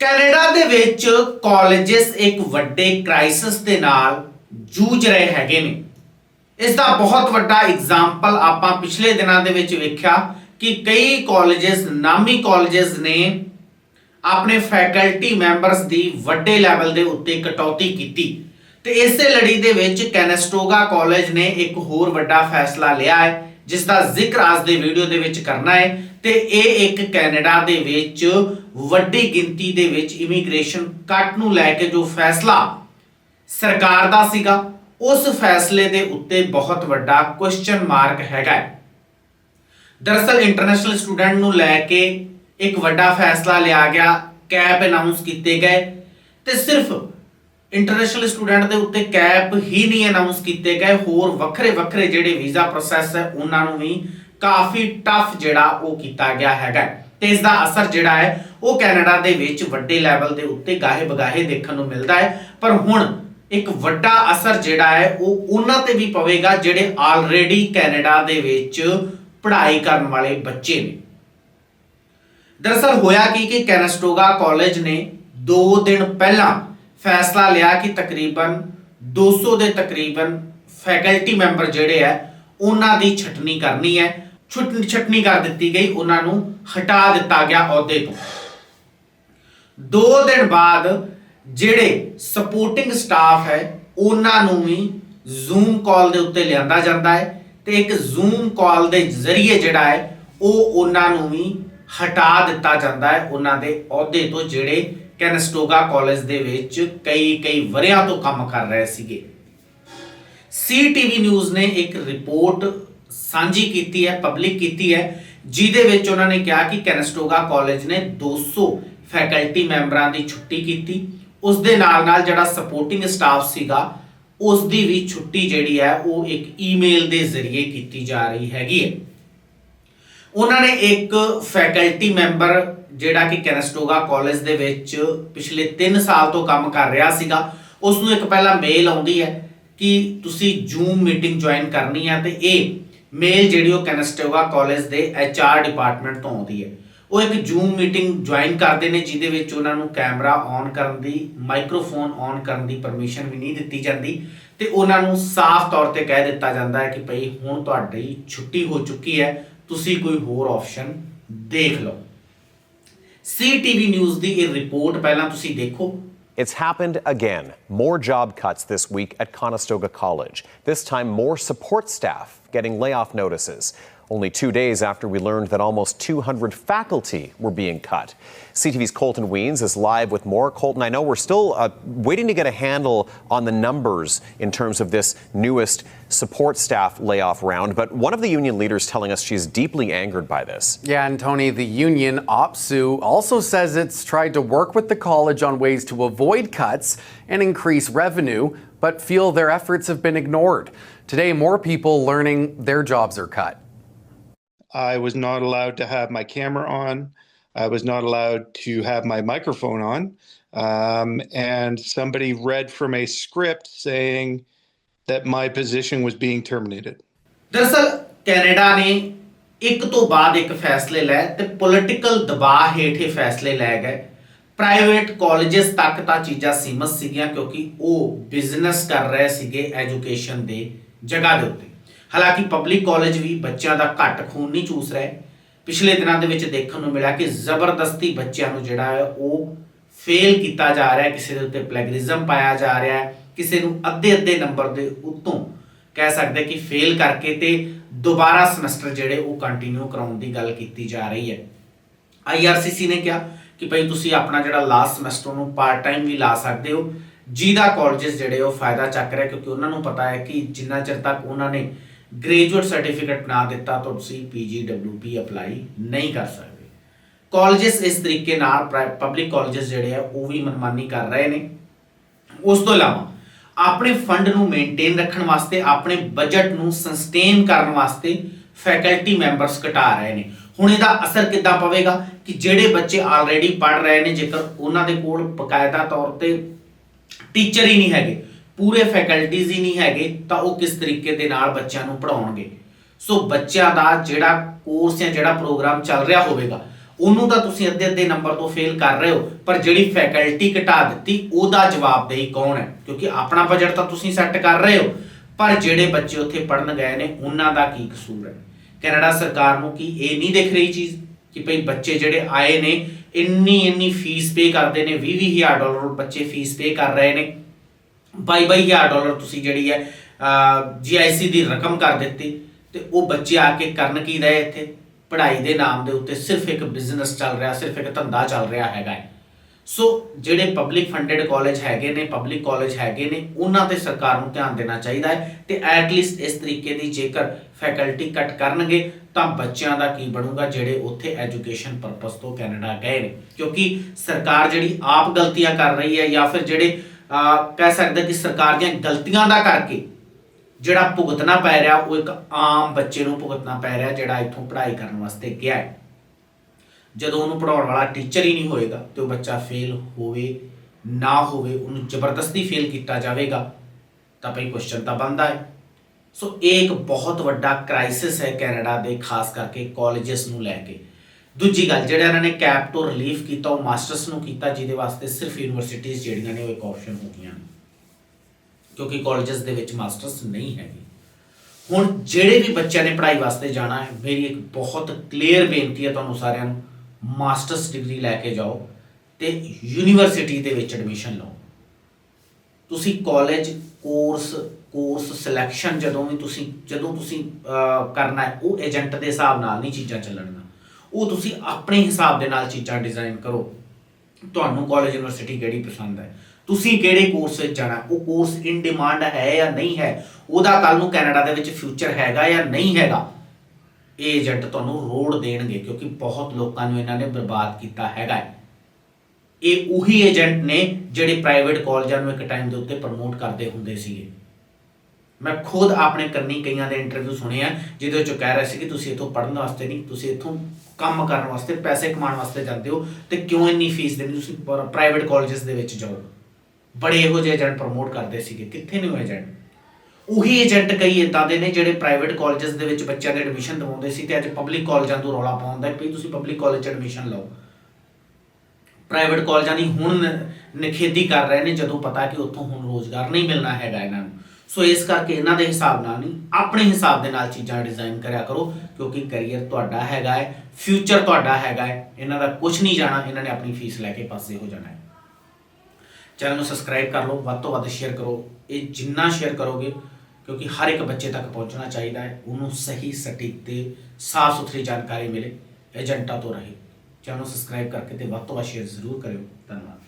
Canada ਦੇ ਵਿੱਚ colleges ਇੱਕ ਵੱਡੇ ਕ੍ਰਾਈਸਿਸ ਦੇ ਨਾਲ ਜੂਝ ਰਹੇ ਹੈਗੇ ਨੇ। ਇਸ ਦਾ ਬਹੁਤ ਵੱਡਾ ਐਗਜ਼ਾਮਪਲ ਆਪਾਂ ਪਿਛਲੇ ਦਿਨਾਂ ਦੇ ਵਿੱਚ ਵੇਖਿਆ ਕਿ ਕਈ ਕਾਲਜਸ ਨਾਮੀ ਕਾਲਜਸ ਨੇ ਆਪਣੇ ਫੈਕਲਟੀ ਮੈਂਬਰਸ ਦੀ ਵੱਡੇ ਲੈਵਲ ਦੇ ਉੱਤੇ ਕਟੌਤੀ ਕੀਤੀ। ਤੇ ਇਸੇ ਲੜੀ ਦੇ ਵਿੱਚ ਕੈਨਸਟੋਗਾ ਕਾਲਜ ਨੇ ਇੱਕ ਹੋਰ ਵੱਡਾ ਫੈਸਲਾ ਲਿਆ ਹੈ, ਜਿਸ ਦਾ ਜ਼ਿਕਰ ਅੱਜ ਦੇ ਵੀਡੀਓ ਦੇ ਵਿੱਚ ਕਰਨਾ ਹੈ। ਤੇ ਇਹ ਇੱਕ ਕੈਨੇਡਾ ਦੇ ਵਿੱਚ ਵੱਡੀ ਗਿਣਤੀ ਦੇ ਵਿੱਚ ਇਮੀਗ੍ਰੇਸ਼ਨ ਕੱਟ ਨੂੰ ਲੈ ਕੇ ਜੋ ਫੈਸਲਾ ਸਰਕਾਰ ਦਾ ਸੀਗਾ, ਉਸ ਫੈਸਲੇ ਦੇ ਉੱਤੇ ਬਹੁਤ ਵੱਡਾ ਕੁਐਸਚਨ ਮਾਰਕ ਹੈਗਾ ਹੈ। ਦਰਅਸਲ ਇੰਟਰਨੈਸ਼ਨਲ ਸਟੂਡੈਂਟ ਨੂੰ ਲੈ ਕੇ ਇੱਕ ਵੱਡਾ ਫੈਸਲਾ ਲਿਆ ਗਿਆ, ਕੈਪ ਅਨਾਉਂਸ ਕੀਤੇ ਗਏ ਤੇ ਸਿਰਫ ਇੰਟਰਨੈਸ਼ਨਲ ਸਟੂਡੈਂਟ ਦੇ ਉੱਤੇ ਕੈਪ ਹੀ ਨਹੀਂ ਅਨਾਉਂਸ ਕੀਤੇ ਗਏ, ਹੋਰ ਵੱਖਰੇ ਵੱਖਰੇ ਜਿਹੜੇ ਵੀਜ਼ਾ ਪ੍ਰੋਸੈਸ ਹੈ, ਉਹਨਾਂ ਨੂੰ ਵੀ ਕਾਫੀ ਟਫ ਜਿਹੜਾ ਉਹ ਕੀਤਾ ਗਿਆ ਹੈਗਾ। ਤੇ ਇਸ ਦਾ ਅਸਰ ਜਿਹੜਾ ਹੈ, ਉਹ ਕੈਨੇਡਾ ਦੇ ਵਿੱਚ ਵੱਡੇ ਲੈਵਲ ਦੇ ਉੱਤੇ ਗਾਹੇ ਬਗਾਹੇ ਦੇਖਣ ਨੂੰ ਮਿਲਦਾ ਹੈ। ਪਰ ਹੁਣ ਇੱਕ ਵੱਡਾ ਅਸਰ ਜਿਹੜਾ ਹੈ, ਉਹ ਉਹਨਾਂ ਤੇ ਵੀ ਪਵੇਗਾ ਜਿਹੜੇ ਆਲਰੇਡੀ ਕੈਨੇਡਾ ਦੇ ਵਿੱਚ ਪੜ੍ਹਾਈ ਕਰਨ ਵਾਲੇ ਬੱਚੇ ਨੇ। ਦਰਅਸਲ ਹੋਇਆ ਕੀ ਕਿ ਕੈਨਸਟੋਗਾ ਕਾਲਜ ਨੇ 2 ਦਿਨ ਪਹਿਲਾਂ ਫੈਸਲਾ ਲਿਆ ਕਿ ਤਕਰੀਬਨ 200 ਦੇ ਤਕਰੀਬਨ ਫੈਕਲਟੀ ਮੈਂਬਰ ਜਿਹੜੇ ਆ ਉਹਨਾਂ ਦੀ ਛਟਨੀ ਕਰਨੀ ਹੈ। ਛੁੱਟ- ਛਟਨੀ ਕਰ ਦਿੱਤੀ ਗਈ, ਉਹਨਾਂ ਨੂੰ ਹਟਾ ਦਿੱਤਾ ਗਿਆ ਅਹੁਦੇ ਤੋਂ। 2 ਦਿਨ ਬਾਅਦ ਜਿਹੜੇ ਸਪੋਰਟਿੰਗ ਸਟਾਫ ਹੈ, ਉਹਨਾਂ ਨੂੰ ਵੀ ਜ਼ੂਮ ਕਾਲ ਦੇ ਉੱਤੇ ਲਿਆਂਦਾ ਜਾਂਦਾ ਹੈ ਤੇ ਇੱਕ ਜ਼ੂਮ ਕਾਲ ਦੇ ਜ਼ਰੀਏ ਜਿਹੜਾ ਹੈ, ਉਹ ਉਹਨਾਂ ਨੂੰ ਵੀ ਹਟਾ ਦਿੱਤਾ ਜਾਂਦਾ ਹੈ ਉਹਨਾਂ ਦੇ ਅਹੁਦੇ ਤੋਂ, ਜਿਹੜੇ ਕੈਨਸਟੋਗਾ ਕਾਲਜ ਦੇ ਵਿੱਚ ਕਈ ਕਈ ਵਰਿਆਂ ਤੋਂ ਕੰਮ ਕਰ ਰਹੇ ਸੀਗੇ। ਸੀਟੀਵੀ ਨਿਊਜ਼ ਨੇ ਇੱਕ ਰਿਪੋਰਟ ਸਾਂਝੀ ਕੀਤੀ ਹੈ ਪਬਲਿਕ ਕੀਤੀ ਹੈ, ਜਿਹਦੇ ਵਿੱਚ ਉਹਨਾਂ ਨੇ ਕਿਹਾ ਕਿ ਕੈਨਸਟੋਗਾ ਕਾਲਜ ਨੇ 200 ਫੈਕਲਟੀ ਮੈਂਬਰਾਂ ਦੀ ਛੁੱਟੀ ਕੀਤੀ। ਉਸ ਦੇ ਨਾਲ ਨਾਲ ਜਿਹੜਾ ਸਪੋਰਟਿੰਗ ਸਟਾਫ ਸੀਗਾ, ਉਸ ਦੀ ਵੀ ਛੁੱਟੀ ਜਿਹੜੀ ਹੈ, ਉਹ ਇੱਕ ਈਮੇਲ ਦੇ ਜ਼ਰੀਏ ਕੀਤੀ ਜਾ ਰਹੀ ਹੈਗੀ ਹੈ। ਉਹਨਾਂ ਨੇ ਇੱਕ ਫੈਕਲਟੀ ਮੈਂਬਰ ਜਿਹੜਾ ਕਿ ਕੈਨਸਟੋਗਾ ਕਾਲਜ ਦੇ ਵਿੱਚ ਪਿਛਲੇ 3 ਸਾਲ ਤੋਂ ਕੰਮ ਕਰ ਰਿਹਾ ਸੀਗਾ ਉਸ ਨੂੰ ਇੱਕ ਪਹਿਲਾਂ ਮੇਲ ਆਉਂਦੀ ਹੈ ਕਿ ਤੁਸੀਂ ਜ਼ੂਮ ਮੀਟਿੰਗ ਜੁਆਇਨ ਕਰਨੀ ਹੈ ਤੇ ਇਹ ਮੇਲ ਜਿਹੜੀ ਉਹ ਕੈਨਸਟੋਗਾ ਕਾਲਜ ਦੇ HR ਡਿਪਾਰਟਮੈਂਟ ਤੋਂ ਆਉਂਦੀ ਹੈ। ਉਹ ਇੱਕ ਜ਼ੂਮ ਮੀਟਿੰਗ ਜੁਆਇਨ ਕਰਦੇ ਨੇ, ਜਿਹਦੇ ਵਿੱਚ ਉਹਨਾਂ ਨੂੰ ਕੈਮਰਾ ਔਨ ਕਰਨ ਦੀ ਮਾਈਕ੍ਰੋਫੋਨ ਔਨ ਕਰਨ ਦੀ ਪਰਮਿਸ਼ਨ ਵੀ ਨਹੀਂ ਦਿੱਤੀ ਜਾਂਦੀ ਤੇ ਉਹਨਾਂ ਨੂੰ ਸਾਫ਼ ਤੌਰ ਤੇ ਕਹਿ ਦਿੱਤਾ ਜਾਂਦਾ ਹੈ ਕਿ ਭਈ ਹੁਣ ਤੁਹਾਡੀ ਛੁੱਟੀ ਹੋ ਚੁੱਕੀ ਹੈ, ਤੁਸੀਂ ਕੋਈ ਹੋਰ ਆਪਸ਼ਨ ਦੇਖ ਲਓ। ਸੀਟੀਵੀ ਨਿਊਜ਼ ਦੀ ਇਹ ਰਿਪੋਰਟ ਪਹਿਲਾਂ ਤੁਸੀਂ ਦੇਖੋ। It's happened again. More job cuts this week at Conestoga College. This time, more support staff getting layoff notices. Only two days after we learned that almost 200 faculty were being cut. CTV's Colton Weens is live with more. Colton, I know we're still uh, waiting to get a handle on the numbers in terms of this newest support staff layoff round, but one of the union leaders telling us she's deeply angered by this. Yeah, and Tony, the union, OPSU, also says it's tried to work with the college on ways to avoid cuts and increase revenue, but feel their efforts have been ignored. Today, more people learning their jobs are cut. I was not allowed to have my camera on. I was not allowed to have my microphone on. Um, and somebody read from a script saying that my position was being terminated. ਦਰਅਸਲ Canada ਨੇ ਇੱਕ ਤੋਂ ਬਾਅਦ ਇੱਕ ਫੈਸਲੇ ਲਏ ਤੇ political ਦਬਾਅ ਹੇਠ ਇਹ ਫੈਸਲੇ ਲੈ ਗਏ ਪ੍ਰਾਈਵੇਟ ਕਾਲਜਸ ਤੱਕ ਤਾਂ ਚੀਜ਼ਾਂ ਸੀਮਤ ਸੀਗੀਆਂ ਕਿਉਂਕਿ ਉਹ ਬਿਜ਼ਨਸ ਕਰ ਰਹੇ ਸੀਗੇ ਐਜੂਕੇਸ਼ਨ ਦੇ ਜਗ੍ਹਾ ਦੇ ਉੱਤੇ ਹਾਲਾਂਕਿ ਪਬਲਿਕ ਕਾਲਜ ਵੀ ਬੱਚਿਆਂ ਦਾ ਘੱਟ ਖੂਨ ਨਹੀਂ ਚੂਸ ਰਿਹਾ। ਪਿਛਲੇ ਦਿਨਾਂ ਦੇ ਵਿੱਚ ਦੇਖਣ ਨੂੰ ਮਿਲਿਆ ਕਿ ਜ਼ਬਰਦਸਤੀ ਬੱਚਿਆਂ ਨੂੰ ਜਿਹੜਾ ਹੈ ਉਹ ਫੇਲ ਕੀਤਾ ਜਾ ਰਿਹਾ ਹੈ। ਕਿਸੇ ਦੇ ਉੱਤੇ ਪਲੈਗਰਿਜ਼ਮ ਪਾਇਆ ਜਾ ਰਿਹਾ ਹੈ। ਕਿਸੇ ਨੂੰ ਅੱਧੇ ਅੱਧੇ ਨੰਬਰ ਦੇ ਉੱਤੋਂ ਕਹਿ ਸਕਦੇ ਕਿ ਫੇਲ ਕਰਕੇ ਤੇ ਦੁਬਾਰਾ ਸਮੈਸਟਰ ਜਿਹੜੇ ਉਹ ਕੰਟੀਨਿਊ ਕਰਾਉਣ ਦੀ ਗੱਲ ਕੀਤੀ ਜਾ ਰਹੀ ਹੈ। ਆਈਆਰਸੀਸੀ ਨੇ ਕਿਹਾ ਕਿ ਭਈ ਤੁਸੀਂ ਆਪਣਾ ਜਿਹੜਾ ਲਾਸਟ ਸਮੈਸਟਰ ਨੂੰ ਪਾਰਟ ਟਾਈਮ ਵੀ ਲਾ ਸਕਦੇ ਹੋ। ਜਿਹਦਾ ਕਾਲਜਸ ਜਿਹੜੇ ਉਹ ਫਾਇਦਾ ਚੱਕ ਰਿਹਾ ਕਿਉਂਕਿ ਉਹਨਾਂ ਨੂੰ ਪਤਾ ਹੈ ਕਿ ਜਿੰਨਾ ਚਿਰ ਤੱਕ ਉਹਨਾਂ ਨੇ ਗ੍ਰੈਜੂਏਟ ਸਰਟੀਫਿਕੇਟ ਬਣਾ ਦਿੱਤਾ ਤਾਂ ਤੁਸੀਂ ਪੀਜੀਡਬਲਯੂਪੀ ਅਪਲਾਈ ਨਹੀਂ ਕਰ ਸਕਦੇ। ਕਾਲਜਸ ਇਸ ਤਰੀਕੇ ਨਾਲ ਪਬਲਿਕ ਕਾਲਜਸ ਜਿਹੜੇ ਆ, ਉਹ ਵੀ ਮਨਮਾਨੀ ਕਰ ਰਹੇ ਨੇ। ਉਸ ਤੋਂ ਇਲਾਵਾ, ਆਪਣੇ ਫੰਡ ਨੂੰ ਮੇਨਟੇਨ ਰੱਖਣ ਵਾਸਤੇ, ਆਪਣੇ ਬਜਟ ਨੂੰ ਸਸਟੇਨ ਕਰਨ ਵਾਸਤੇ ਫੈਕਲਟੀ ਮੈਂਬਰਸ ਘਟਾ ਰਹੇ ਨੇ। ਹੁਣ ਇਹਦਾ ਅਸਰ ਕਿੱਦਾਂ ਪਵੇਗਾ ਕਿ ਜਿਹੜੇ ਬੱਚੇ ਆਲਰੇਡੀ ਪੜ ਰਹੇ ਨੇ, ਜੇਕਰ ਉਹਨਾਂ ਦੇ ਕੋਲ ਬਕਾਇਦਾ ਤੌਰ ਤੇ ਟੀਚਰ ਹੀ ਨਹੀਂ ਹੈਗੇ ਪੂਰੇ ਫੈਕਲਟੀਜ਼ ਹੀ ਨਹੀਂ ਹੈਗੇ, ਤਾਂ ਉਹ ਕਿਸ ਤਰੀਕੇ ਦੇ ਨਾਲ ਬੱਚਿਆਂ ਨੂੰ ਪੜਾਉਣਗੇ ਸੋ ਬੱਚਿਆਂ ਦਾ ਜਿਹੜਾ ਕੋਰਸ ਜਾਂ ਜਿਹੜਾ ਪ੍ਰੋਗਰਾਮ ਚੱਲ ਰਿਹਾ ਹੋਵੇਗਾ, ਉਹਨੂੰ ਤਾਂ ਤੁਸੀਂ ਅੱਧੇ ਅੱਧੇ ਨੰਬਰ ਤੋਂ ਫੇਲ ਕਰ ਰਹੇ ਹੋ, ਪਰ ਜਿਹੜੀ ਫੈਕਲਟੀ ਘਟਾ ਦਿੱਤੀ, ਉਹਦਾ ਜਵਾਬਦੇਹੀ ਕੌਣ ਹੈ? ਕਿਉਂਕਿ ਆਪਣਾ ਬਜਟ ਤਾਂ ਤੁਸੀਂ ਸੈੱਟ ਕਰ ਰਹੇ ਹੋ, ਪਰ ਜਿਹੜੇ ਬੱਚੇ ਉੱਥੇ ਪੜਨ ਗਏ ਨੇ, ਉਹਨਾਂ ਦਾ ਕੀ ਕਸੂਰ ਹੈ? ਕੈਨੇਡਾ ਸਰਕਾਰ ਨੂੰ ਕੀ ਇਹ ਨਹੀਂ ਦੇਖ ਰਹੀ ਚੀਜ਼ ਕਿ ਭਈ ਬੱਚੇ ਜਿਹੜੇ ਆਏ ਨੇ ਇੰਨੀ ਇੰਨੀ ਫੀਸ ਪੇ ਕਰਦੇ ਨੇ 20 ਹਜ਼ਾਰ ਡਾਲਰ ਬੱਚੇ ਫੀਸ ਪੇ ਕਰ ਰਹੇ ਨੇ? 22 ਹਜ਼ਾਰ ਡਾਲਰ ਤੁਸੀਂ ਜਿਹੜੀ ਹੈ ਜੀਆਈਸੀ ਦੀ ਰਕਮ ਕਰ ਦਿੱਤੀ ਤੇ ਉਹ ਬੱਚੇ ਆ ਕੇ ਕਰਨ ਕੀ ਰਹੇ ਇੱਥੇ? ਪੜ੍ਹਾਈ ਦੇ ਨਾਮ ਦੇ ਉੱਤੇ ਸਿਰਫ ਇੱਕ ਬਿਜ਼ਨਸ ਚੱਲ ਰਿਹਾ, ਸਿਰਫ ਇੱਕ ਧੰਦਾ ਚੱਲ ਰਿਹਾ ਹੈਗਾ ਹੈ। ਸੋ ਜਿਹੜੇ ਪਬਲਿਕ ਫੰਡਡ ਕਾਲਜ ਹੈਗੇ ਨੇ ਪਬਲਿਕ ਕਾਲਜ ਹੈਗੇ ਨੇ, ਉਹਨਾਂ ਤੇ ਸਰਕਾਰ ਨੂੰ ਧਿਆਨ ਦੇਣਾ ਚਾਹੀਦਾ ਹੈ ਤੇ ਐਟਲੀਸਟ ਇਸ ਤਰੀਕੇ ਦੀ ਜੇਕਰ ਫੈਕਲਟੀ ਕੱਟ ਕਰਨਗੇ, ਤਾਂ ਬੱਚਿਆਂ ਦਾ ਕੀ ਬਣੂਗਾ ਜਿਹੜੇ ਉੱਥੇ ਐਜੂਕੇਸ਼ਨ ਪਰਪਸ ਤੋਂ ਕੈਨੇਡਾ ਗਏ ਨੇ? ਕਿਉਂਕਿ ਸਰਕਾਰ ਜਿਹੜੀ ਆਪ ਗਲਤੀਆਂ ਕਰ ਰਹੀ ਹੈ ਜਾਂ ਫਿਰ ਜਿਹੜੇ ਕਹਿ ਸਕਦੇ ਕਿ ਸਰਕਾਰ ਦੀਆਂ ਗਲਤੀਆਂ ਦਾ ਕਰਕੇ ਜਿਹੜਾ ਭੁਗਤਣਾ ਪੈ ਰਿਹਾ, ਉਹ ਇੱਕ ਆਮ ਬੱਚੇ ਨੂੰ ਭੁਗਤਣਾ ਪੈ ਰਿਹਾ ਜਿਹੜਾ ਇੱਥੋਂ ਪੜ੍ਹਾਈ ਕਰਨ ਵਾਸਤੇ ਗਿਆ ਹੈ। ਜਦੋਂ ਉਹਨੂੰ ਪੜਾਉਣ ਵਾਲਾ ਟੀਚਰ ਹੀ ਨਹੀਂ ਹੋਏਗਾ ਤੇ ਉਹ ਬੱਚਾ ਫੇਲ ਹੋਵੇ, ਨਾ ਹੋਵੇ, ਉਹਨੂੰ ਜ਼ਬਰਦਸਤੀ ਫੇਲ ਕੀਤਾ ਜਾਵੇਗਾ, ਤਾਂ ਭਈ ਕੁਐਸਚਨ ਤਾਂ ਬਣਦਾ ਹੈ। ਸੋ ਇਹ ਇੱਕ ਬਹੁਤ ਵੱਡਾ ਕ੍ਰਾਈਸਿਸ ਹੈ ਕੈਨੇਡਾ ਦੇ, ਖਾਸ ਕਰਕੇ ਕਾਲਜਸ ਨੂੰ ਲੈ ਕੇ। ਦੂਜੀ ਗੱਲ, ਜਿਹੜਾ ਇਹਨਾਂ ਨੇ ਕੈਪ ਤੋਂ ਰਿਲੀਫ ਕੀਤਾ, ਉਹ ਮਾਸਟਰਸ ਨੂੰ ਕੀਤਾ, ਜਿਹਦੇ ਵਾਸਤੇ ਸਿਰਫ ਯੂਨੀਵਰਸਿਟੀਆਂ ਜਿਹੜੀਆਂ ਨੇ, ਉਹ ਇੱਕ ਆਪਸ਼ਨ ਹੋ ਗਈਆਂ ਨੇ। ਕਿਉਂਕਿ ਕਾਲਜਸ ਦੇ ਵਿੱਚ ਮਾਸਟਰਸ ਨਹੀਂ ਹੈਗੇ। ਹੁਣ ਜਿਹੜੇ ਵੀ ਬੱਚਿਆਂ ਨੇ ਪੜ੍ਹਾਈ ਵਾਸਤੇ ਜਾਣਾ ਹੈ, ਮੇਰੀ ਇੱਕ ਬਹੁਤ ਕਲੀਅਰ ਬੇਨਤੀ ਹੈ ਤੁਹਾਨੂੰ ਸਾਰਿਆਂ ਨੂੰ ਮਾਸਟਰਸ ਡਿਗਰੀ ਲੈ ਕੇ ਜਾਓ ਤੇ ਯੂਨੀਵਰਸਿਟੀ ਦੇ ਵਿੱਚ ਐਡਮਿਸ਼ਨ ਲਓ। ਤੁਸੀਂ ਕਾਲਜ ਕੋਰਸ ਕੋਰਸ ਸਿਲੈਕਸ਼ਨ ਜਦੋਂ ਵੀ ਤੁਸੀਂ, ਜਦੋਂ ਤੁਸੀਂ ਕਰਨਾ ਹੈ, ਉਹ ਏਜੰਟ ਦੇ ਹਿਸਾਬ ਨਾਲ ਨਹੀਂ ਚੀਜ਼ਾਂ ਚੱਲਣਗੀਆਂ ਉਹ ਤੁਸੀਂ ਆਪਣੇ ਹਿਸਾਬ ਦੇ ਨਾਲ ਚੀਜ਼ਾਂ ਡਿਜ਼ਾਈਨ ਕਰੋ। ਤੁਹਾਨੂੰ ਕਾਲਜ ਯੂਨੀਵਰਸਿਟੀ ਕਿਹੜੀ ਪਸੰਦ ਹੈ? ਤੁਸੀਂ ਕਿਹੜੇ ਕੋਰਸ ਵਿੱਚ ਜਾਣਾ? ਉਹ ਕੋਰਸ ਇਨ ਡਿਮਾਂਡ ਹੈ ਜਾਂ ਨਹੀਂ ਹੈ? ਉਹਦਾ ਕੱਲ ਨੂੰ ਕੈਨੇਡਾ ਦੇ ਵਿੱਚ ਫਿਊਚਰ ਹੈਗਾ ਜਾਂ ਨਹੀਂ ਹੈਗਾ? ਇਹ ਏਜੰਟ ਤੁਹਾਨੂੰ ਰੋਡ ਦੇਣਗੇ ਕਿਉਂਕਿ ਬਹੁਤ ਲੋਕਾਂ ਨੂੰ ਇਹਨਾਂ ਨੇ ਬਰਬਾਦ ਕੀਤਾ ਹੈਗਾ ਇਹ ਉਹੀ ਏਜੰਟ ਨੇ ਜਿਹੜੇ ਪ੍ਰਾਈਵੇਟ ਕਾਲਜਾਂ ਨੂੰ ਇੱਕ ਟਾਈਮ ਦੇ ਉੱਤੇ ਪ੍ਰਮੋਟ ਕਰਦੇ ਹੁੰਦੇ ਸੀਗੇ। ਮੈਂ ਖੁਦ ਆਪਣੇ ਕੰਨੀ ਕਈਆਂ ਦੇ ਇੰਟਰਵਿਊ ਸੁਣੇ ਆ, ਜਿਹਦੇ ਵਿੱਚ ਕਹਿ ਰਹੇ ਸੀ ਕਿ ਤੁਸੀਂ ਇੱਥੋਂ ਪੜ੍ਹਨ ਵਾਸਤੇ ਨਹੀਂ, ਤੁਸੀਂ ਇੱਥੋਂ ਕੰਮ ਕਰਨ ਵਾਸਤੇ, ਪੈਸੇ ਕਮਾਉਣ ਵਾਸਤੇ ਜਾਂਦੇ ਹੋ ਤੇ ਕਿਉਂ ਇੰਨੀ ਫੀਸ ਦੇਣੀ ਤੁਸੀਂ ਪ੍ਰਾਈਵੇਟ ਕਾਲਜਸ ਦੇ ਵਿੱਚ ਜਾਓ? ਬੜੇ ਇਹੋ ਜਿਹੇ ਏਜੰਟ ਪ੍ਰਮੋਟ ਕਰਦੇ ਸੀਗੇ। ਕਿੱਥੇ ਨੇ ਉਹ ਏਜੰਟ ਉਹੀ ਏਜੰਟ ਕਈ ਇਦਾਂ ਦੇ ਨੇ ਜਿਹੜੇ ਪ੍ਰਾਈਵੇਟ ਕਾਲਜਸ ਦੇ ਵਿੱਚ ਬੱਚਿਆਂ ਦੇ ਐਡਮਿਸ਼ਨ ਦਿਵਾਉਂਦੇ ਸੀ ਤੇ ਅੱਜ ਪਬਲਿਕ ਕਾਲਜਾਂ ਤੋਂ ਰੌਲਾ ਪਾਉਂਦਾ ਵੀ ਤੁਸੀਂ ਪਬਲਿਕ ਕਾਲਜ 'ਚ ਐਡਮਿਸ਼ਨ ਲਓ। ਪ੍ਰਾਈਵੇਟ ਕਾਲਜਾਂ ਦੀ ਹੁਣ ਨ- ਨਿਖੇਧੀ ਕਰ ਰਹੇ ਨੇ, ਜਦੋਂ ਪਤਾ ਕਿ ਉੱਥੋਂ ਹੁਣ ਰੋਜ਼ਗਾਰ ਨਹੀਂ ਮਿਲਣਾ ਹੈਗਾ ਇਹਨਾਂ ਨੂੰ। ਸੋ ਇਸ ਕਰਕੇ ਇਹਨਾਂ ਦੇ ਹਿਸਾਬ ਨਾਲ ਨਹੀਂ, ਆਪਣੇ ਹਿਸਾਬ ਦੇ ਨਾਲ ਚੀਜ਼ਾਂ ਡਿਜ਼ਾਈਨ ਕਰਿਆ ਕਰੋ, ਕਿਉਂਕਿ ਕੈਰੀਅਰ ਤੁਹਾਡਾ ਹੈਗਾ ਹੈ ਫਿਊਚਰ ਤੁਹਾਡਾ ਹੈਗਾ ਹੈ, ਇਹਨਾਂ ਦਾ ਕੁਝ ਨਹੀਂ ਜਾਣਾ, ਇਹਨਾਂ ਨੇ ਆਪਣੀ ਫੀਸ ਲੈ ਕੇ ਪਾਸੇ ਹੋ ਜਾਣਾ ਹੈ। ਚੈਨਲ ਨੂੰ ਸਬਸਕ੍ਰਾਈਬ ਕਰ ਲਓ, ਵੱਧ ਤੋਂ ਵੱਧ ਸ਼ੇਅਰ ਕਰੋ, ਇਹ ਜਿੰਨਾ ਸ਼ੇਅਰ ਕਰੋਗੇ, ਕਿਉਂਕਿ ਹਰ ਇੱਕ ਬੱਚੇ ਤੱਕ ਪਹੁੰਚਣਾ ਚਾਹੀਦਾ ਹੈ, ਉਹਨੂੰ ਸਹੀ, ਸਟੀਕ ਤੇ ਸਾਫ਼ ਸੁਥਰੀ ਜਾਣਕਾਰੀ ਮਿਲੇ, ਏਜੰਟਾਂ ਤੋਂ ਰਹੇ। ਚੈਨਲ ਨੂੰ ਸਬਸਕ੍ਰਾਈਬ ਕਰਕੇ ਤੇ ਵੱਧ ਤੋਂ ਵੱਧ ਸ਼ੇਅਰ ਜ਼ਰੂਰ ਕਰਿਓ। ਧੰਨਵਾਦ।